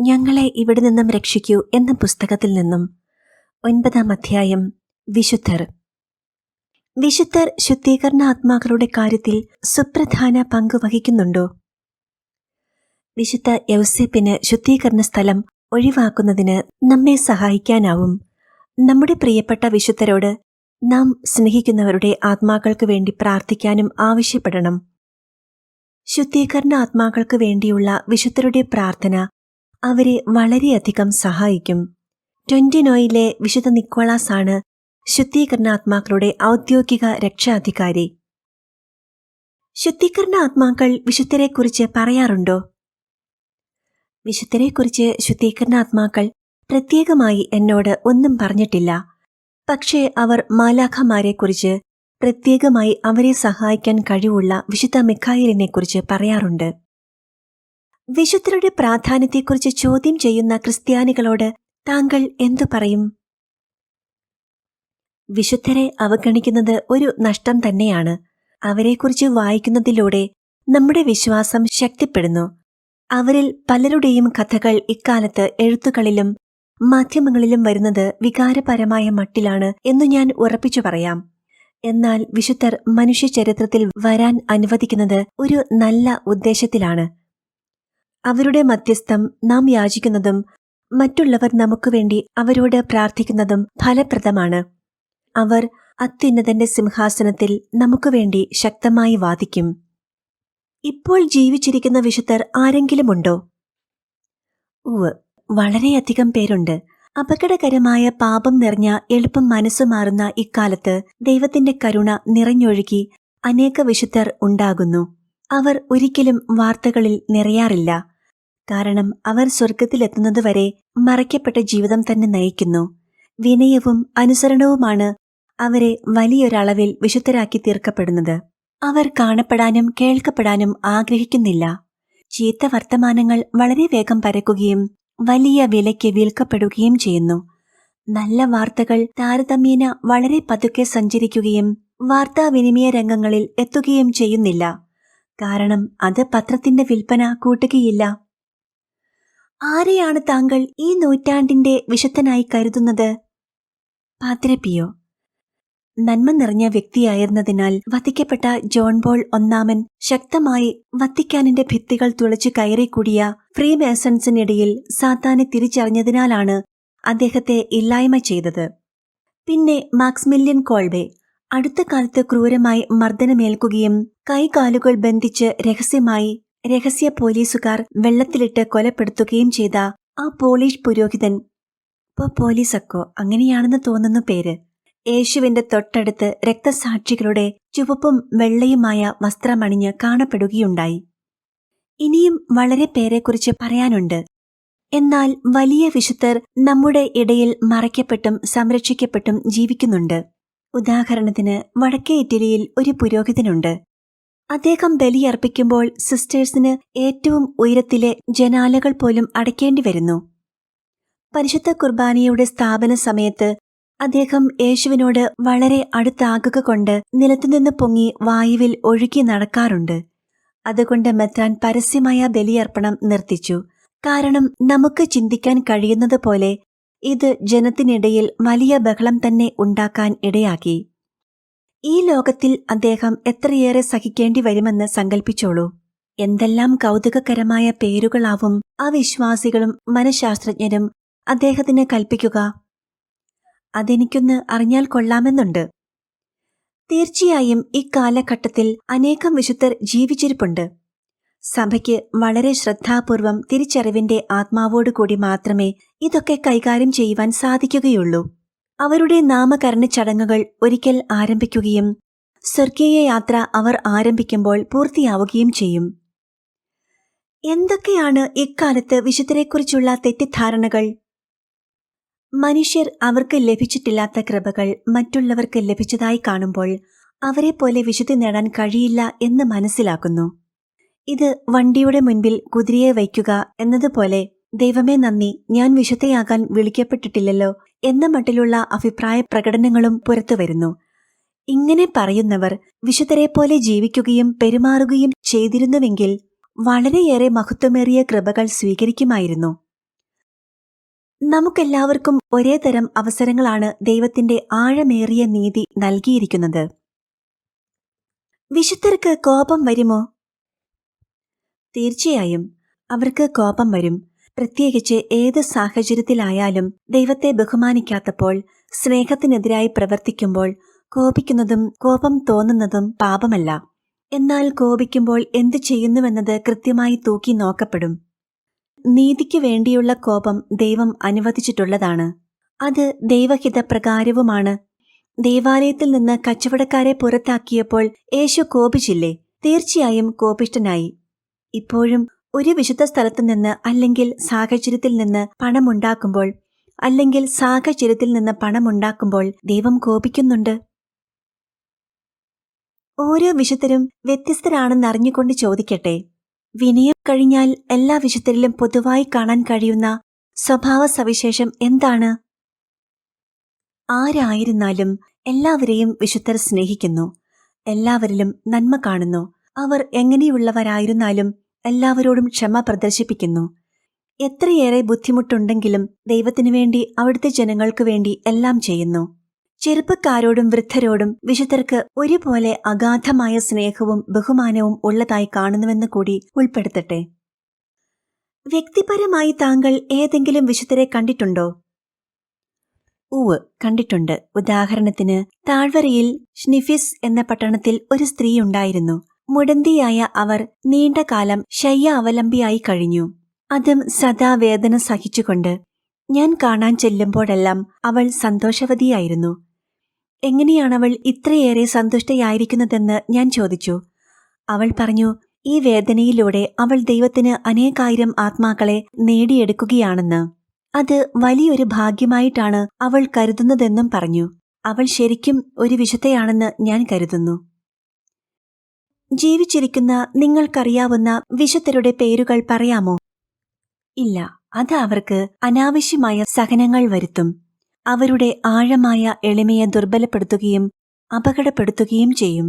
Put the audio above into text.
ഞങ്ങളെ ഇവിടെ നിന്നും രക്ഷിക്കൂ എന്ന പുസ്തകത്തിൽ നിന്നും ഒൻപതാം അധ്യായം വിശുദ്ധർ. വിശുദ്ധർ ശുദ്ധീകരണ ആത്മാക്കളുടെ കാര്യത്തിൽ സുപ്രധാന പങ്ക് വഹിക്കുന്നുണ്ടോ? വിശുദ്ധ യൗസേപ്പിന് ശുദ്ധീകരണ സ്ഥലം ഒഴിവാക്കുന്നതിന് നമ്മെ സഹായിക്കാനാവും. നമ്മുടെ പ്രിയപ്പെട്ട വിശുദ്ധരോട് നാം സ്നേഹിക്കുന്നവരുടെ ആത്മാക്കൾക്ക് വേണ്ടി പ്രാർത്ഥിക്കാനും ആവശ്യപ്പെടണം. ശുദ്ധീകരണ ആത്മാക്കൾക്ക് വേണ്ടിയുള്ള വിശുദ്ധരുടെ പ്രാർത്ഥന അവരെ വളരെയധികം സഹായിക്കും. ട്വന്റിനോയിലെ വിശുദ്ധ നിക്കോളാസ് ആണ് ശുദ്ധീകരണാത്മാക്കളുടെ ഔദ്യോഗിക രക്ഷാധികാരി. ശുദ്ധീകരണ ആത്മാക്കൾ വിശുദ്ധരെക്കുറിച്ച് പറയാറുണ്ടോ? വിശുദ്ധരെക്കുറിച്ച് ശുദ്ധീകരണ ആത്മാക്കൾ പ്രത്യേകമായി എന്നോട് ഒന്നും പറഞ്ഞിട്ടില്ല. പക്ഷേ അവർ മാലാഖമാരെക്കുറിച്ച് പ്രത്യേകമായി അവരെ സഹായിക്കാൻ കഴിവുള്ള വിശുദ്ധ മിഖായിലിനെക്കുറിച്ച് പറയാറുണ്ട്. വിശുദ്ധരുടെ പ്രാധാന്യത്തെക്കുറിച്ച് ചോദ്യം ചെയ്യുന്ന ക്രിസ്ത്യാനികളോട് താങ്കൾ എന്തു പറയും? വിശുദ്ധരെ അവഗണിക്കുന്നത് ഒരു നഷ്ടം തന്നെയാണ്. അവരെക്കുറിച്ച് വായിക്കുന്നതിലൂടെ നമ്മുടെ വിശ്വാസം ശക്തിപ്പെടുന്നു. അവരിൽ പലരുടെയും കഥകൾ ഇക്കാലത്ത് എഴുത്തുകളിലും മാധ്യമങ്ങളിലും വരുന്നത് വികാരപരമായ മട്ടിലാണ് എന്ന് ഞാൻ ഉറപ്പിച്ചു പറയാം. എന്നാൽ വിശുദ്ധർ മനുഷ്യ ചരിത്രത്തിൽ വരാൻ അനുവദിക്കുന്നത് ഒരു നല്ല ഉദ്ദേശത്തിലാണ്. അവരുടെ മധ്യസ്ഥം നാം യാചിക്കുന്നതും മറ്റുള്ളവർ നമുക്ക് വേണ്ടി അവരോട് പ്രാർത്ഥിക്കുന്നതും ഫലപ്രദമാണ്. അവർ അത്യുന്നതന്റെ സിംഹാസനത്തിൽ നമുക്ക് വേണ്ടി ശക്തമായി വാദിക്കും. ഇപ്പോൾ ജീവിച്ചിരിക്കുന്ന വിശുദ്ധർ ആരെങ്കിലും ഉണ്ടോ ഉവ് വളരെയധികം പേരുണ്ട്. അപകടകരമായ പാപം നിറഞ്ഞ എളുപ്പം മനസ്സ് മാറുന്ന ഇക്കാലത്ത് ദൈവത്തിന്റെ കരുണ നിറഞ്ഞൊഴുകി അനേക വിശുദ്ധർ ഉണ്ടാകുന്നു. അവർ ഒരിക്കലും വാർത്തകളിൽ നിറയാറില്ല. കാരണം അവർ സ്വർഗത്തിലെത്തുന്നതുവരെ മറയ്ക്കപ്പെട്ട ജീവിതം തന്നെ നയിക്കുന്നു. വിനയവും അനുസരണവുമാണ് അവരെ വലിയൊരളവിൽ വിശുദ്ധരാക്കി തീർക്കപ്പെടുന്നത്. അവർ കാണപ്പെടാനും കേൾക്കപ്പെടാനും ആഗ്രഹിക്കുന്നില്ല. ചീത്ത വർത്തമാനങ്ങൾ വളരെ വേഗം പരക്കുകയും വലിയ വിലയ്ക്ക് വിൽക്കപ്പെടുകയും ചെയ്യുന്നു. നല്ല വാർത്തകൾ താരതമ്യേന വളരെ പതുക്കെ സഞ്ചരിക്കുകയും വാർത്താവിനിമയ രംഗങ്ങളിൽ എത്തുകയും ചെയ്യുന്നില്ല. കാരണം അത് പത്രത്തിന്റെ വിൽപ്പന കൂട്ടുകയില്ല. ആരെയാണ് താങ്കൾ ഈ നൂറ്റാണ്ടിന്റെ വിശുദ്ധനായി കരുതുന്നത്? പാത്രപ്പിയോ നന്മ നിറഞ്ഞ വ്യക്തിയായിരുന്നതിനാൽ വധിക്കപ്പെട്ട ജോൺ ബോൾ ഒന്നാമൻ ശക്തമായി വത്തിക്കാനിന്റെ ഭിത്തികൾ തുളച്ചു കയറിക്കൂടിയ ഫ്രീ മേസൺസിനിടയിൽ സാത്താനെ തിരിച്ചറിഞ്ഞതിനാലാണ് അദ്ദേഹത്തെ ഇല്ലായ്മ ചെയ്തത്. പിന്നെ മാക്സ്മില്യൻ കോൾബെ അടുത്ത കാലത്ത് ക്രൂരമായി മർദ്ദനമേൽക്കുകയും കൈകാലുകൾ ബന്ധിച്ച് രഹസ്യമായി രഹസ്യ പോലീസുകാർ വെള്ളത്തിലിട്ട് കൊലപ്പെടുത്തുകയും ചെയ്ത ആ പോളിഷ് പുരോഹിതൻ. ഇപ്പോ പോലീസക്കോ അങ്ങനെയാണെന്ന് തോന്നുന്നു പേര്. യേശുവിന്റെ തൊട്ടടുത്ത് രക്തസാക്ഷികളുടെ ചുവപ്പും വെള്ളയുമായ വസ്ത്രമണിഞ്ഞ് കാണപ്പെടുകയുണ്ടായി. ഇനിയും വളരെ പേരെക്കുറിച്ച് പറയാനുണ്ട്. എന്നാൽ വലിയ വിശുദ്ധർ നമ്മുടെ ഇടയിൽ മറയ്ക്കപ്പെട്ടും സംരക്ഷിക്കപ്പെട്ടും ജീവിക്കുന്നുണ്ട്. ഉദാഹരണത്തിന് വടക്കേ ഇറ്റലിയിൽ ഒരു പുരോഹിതനുണ്ട്. അദ്ദേഹം ബലിയർപ്പിക്കുമ്പോൾ സിസ്റ്റേഴ്സിന് ഏറ്റവും ഉയരത്തിലെ ജനാലകൾ പോലും അടയ്ക്കേണ്ടി വരുന്നു. പരിശുദ്ധ കുർബാനയുടെ സ്ഥാപന സമയത്ത് അദ്ദേഹം യേശുവിനോട് വളരെ അടുത്താകുക കൊണ്ട് നിലത്തുനിന്ന് പൊങ്ങി വായുവിൽ ഒഴുകി നടക്കാറുണ്ട്. അതുകൊണ്ട് മെത്താൻ പരസ്യമായ ബലിയർപ്പണം നിർത്തിച്ചു. കാരണം നമുക്ക് ചിന്തിക്കാൻ കഴിയുന്നത് പോലെ ഇത് ജനത്തിനിടയിൽ വലിയ ബഹളം തന്നെ ഉണ്ടാക്കാൻ ഇടയാക്കി. ഈ ലോകത്തിൽ അദ്ദേഹം എത്രയേറെ സഹിക്കേണ്ടി വരുമെന്ന് സങ്കൽപ്പിച്ചോളൂ. എന്തെല്ലാം കൗതുകകരമായ പേരുകളാവും അവിശ്വാസികളും മനഃശാസ്ത്രജ്ഞരും അദ്ദേഹത്തിന് കൽപ്പിക്കുക. അതെനിക്കൊന്ന് അറിഞ്ഞാൽ കൊള്ളാമെന്നുണ്ട്. തീർച്ചയായും ഇക്കാലഘട്ടത്തിൽ അനേകം വിശുദ്ധർ ജീവിച്ചിരിപ്പുണ്ട്. സഭയ്ക്ക് വളരെ ശ്രദ്ധാപൂർവം തിരിച്ചറിവിന്റെ ആത്മാവോടുകൂടി മാത്രമേ ഇതൊക്കെ കൈകാര്യം ചെയ്യുവാൻ സാധിക്കുകയുള്ളൂ. അവരുടെ നാമകരണ ചടങ്ങുകൾ ഒരിക്കൽ ആരംഭിക്കുകയും സ്വർഗീയ യാത്ര അവർ ആരംഭിക്കുമ്പോൾ പൂർത്തിയാവുകയും ചെയ്യും. എന്തൊക്കെയാണ് ഇക്കാലത്ത് വിശുദ്ധരെക്കുറിച്ചുള്ള തെറ്റിദ്ധാരണകൾ? മനുഷ്യർ അവർക്ക് ലഭിച്ചിട്ടില്ലാത്ത കൃപകൾ മറ്റുള്ളവർക്ക് ലഭിച്ചതായി കാണുമ്പോൾ അവരെ പോലെ വിശുദ്ധി നേടാൻ കഴിയില്ല എന്ന് മനസ്സിലാക്കുന്നു. ഇത് വണ്ടിയുടെ മുൻപിൽ കുതിരയെ വയ്ക്കുക എന്നതുപോലെ ദൈവമേ നന്ദി. ഞാൻ വിശുദ്ധയാകാൻ വിളിക്കപ്പെട്ടിട്ടില്ലല്ലോ എന്ന മട്ടിലുള്ള അഭിപ്രായ പ്രകടനങ്ങളും പുറത്തുവരുന്നു ഇങ്ങനെ പറയുന്നവർ വിശുദ്ധരെ പോലെ ജീവിക്കുകയും പെരുമാറുകയും ചെയ്തിരുന്നുവെങ്കിൽ വളരെയേറെ മഹത്വമേറിയ കൃപകൾ സ്വീകരിക്കുമായിരുന്നു. നമുക്കെല്ലാവർക്കും ഒരേ തരം അവസരങ്ങളാണ് ദൈവത്തിന്റെ ആഴമേറിയ നീതി നൽകിയിരിക്കുന്നത്. വിശുദ്ധർക്ക് കോപം വരുമോ? തീർച്ചയായും. അവർക്ക് കോപം വരും. പ്രത്യേകിച്ച് ഏത് സാഹചര്യത്തിലായാലും ദൈവത്തെ ബഹുമാനിക്കാത്തപ്പോൾ സ്നേഹത്തിനെതിരായി പ്രവർത്തിക്കുമ്പോൾ കോപിക്കുന്നതും കോപം തോന്നുന്നതും പാപമല്ല. എന്നാൽ കോപിക്കുമ്പോൾ എന്തു ചെയ്യുന്നുവെന്നത് കൃത്യമായി തൂക്കി നോക്കപ്പെടും. നീതിക്ക് വേണ്ടിയുള്ള കോപം ദൈവം അനുവദിച്ചിട്ടുള്ളതാണ്. അത് ദൈവഹിതപ്രകാരവുമാണ്. ദേവാലയത്തിൽ നിന്ന് കച്ചവടക്കാരെ പുറത്താക്കിയപ്പോൾ യേശു കോപിച്ചില്ലേ? തീർച്ചയായും കോപിഷ്ടനായി ഇപ്പോഴും ഒരു വിശുദ്ധ സ്ഥലത്തു നിന്ന് അല്ലെങ്കിൽ സാഹചര്യത്തിൽ നിന്ന് പണമുണ്ടാക്കുമ്പോൾ അല്ലെങ്കിൽ സാഹചര്യത്തിൽ നിന്ന് പണമുണ്ടാക്കുമ്പോൾ ദൈവം കോപിക്കുന്നുണ്ട്? ഓരോ വിശുദ്ധരും വ്യത്യസ്തരാണെന്നറിഞ്ഞുകൊണ്ട് ചോദിക്കട്ടെ? വിനയം കഴിഞ്ഞാൽ എല്ലാ വിശുദ്ധരിലും പൊതുവായി കാണാൻ കഴിയുന്ന സ്വഭാവ സവിശേഷം എന്താണ്? ആരായിരുന്നാലും എല്ലാവരെയും വിശുദ്ധർ സ്നേഹിക്കുന്നു. എല്ലാവരിലും നന്മ കാണുന്നു. അവർ എങ്ങനെയുള്ളവരായിരുന്നാലും എല്ലാവരോടും ക്ഷമ പ്രദർശിപ്പിക്കുന്നു. എത്രയേറെ ബുദ്ധിമുട്ടുണ്ടെങ്കിലും ദൈവത്തിനു വേണ്ടി അവിടുത്തെ ജനങ്ങൾക്കു വേണ്ടി എല്ലാം ചെയ്യുന്നു. ചെറുപ്പക്കാരോടും വൃദ്ധരോടും വിശുദ്ധർക്ക് ഒരുപോലെ അഗാധമായ സ്നേഹവും ബഹുമാനവും ഉള്ളതായി കാണുന്നുവെന്ന് കൂടി ഉൾപ്പെടുത്തട്ടെ. വ്യക്തിപരമായി താങ്കൾ ഏതെങ്കിലും വിശുദ്ധരെ കണ്ടിട്ടുണ്ടോ? ഉവ് കണ്ടിട്ടുണ്ട്. ഉദാഹരണത്തിന് താഴ്വരയിൽ ഷ്നിഫിസ് എന്ന പട്ടണത്തിൽ ഒരു സ്ത്രീ ഉണ്ടായിരുന്നു. മുടന്തിയായ അവർ നീണ്ടകാലം ശയ്യ അവലംബിയായി കഴിഞ്ഞു. അതും സദാ വേദന സഹിച്ചുകൊണ്ട് ഞാൻ കാണാൻ ചെല്ലുമ്പോഴെല്ലാം അവൾ സന്തോഷവതിയായിരുന്നു. എങ്ങനെയാണവൾ ഇത്രയേറെ സന്തുഷ്ടയായിരിക്കുന്നതെന്ന് ഞാൻ ചോദിച്ചു. അവൾ പറഞ്ഞു ഈ വേദനയിലൂടെ അവൾ ദൈവത്തിന് അനേകായിരം ആത്മാക്കളെ നേടിയെടുക്കുകയാണെന്ന്. അത് വലിയൊരു ഭാഗ്യമായിട്ടാണ് അവൾ കരുതുന്നതെന്നും പറഞ്ഞു. അവൾ ശരിക്കും ഒരു വിശുദ്ധയാണെന്ന് ഞാൻ കരുതുന്നു. ജീവിച്ചിരിക്കുന്ന നിങ്ങൾക്കറിയാവുന്ന വിശുദ്ധരുടെ പേരുകൾ പറയാമോ? ഇല്ല അത് അവർക്ക് അനാവശ്യമായ സഹനങ്ങൾ വരുത്തും. അവരുടെ ആഴമായ എളിമയെ ദുർബലപ്പെടുത്തുകയും അപകടപ്പെടുത്തുകയും ചെയ്യും.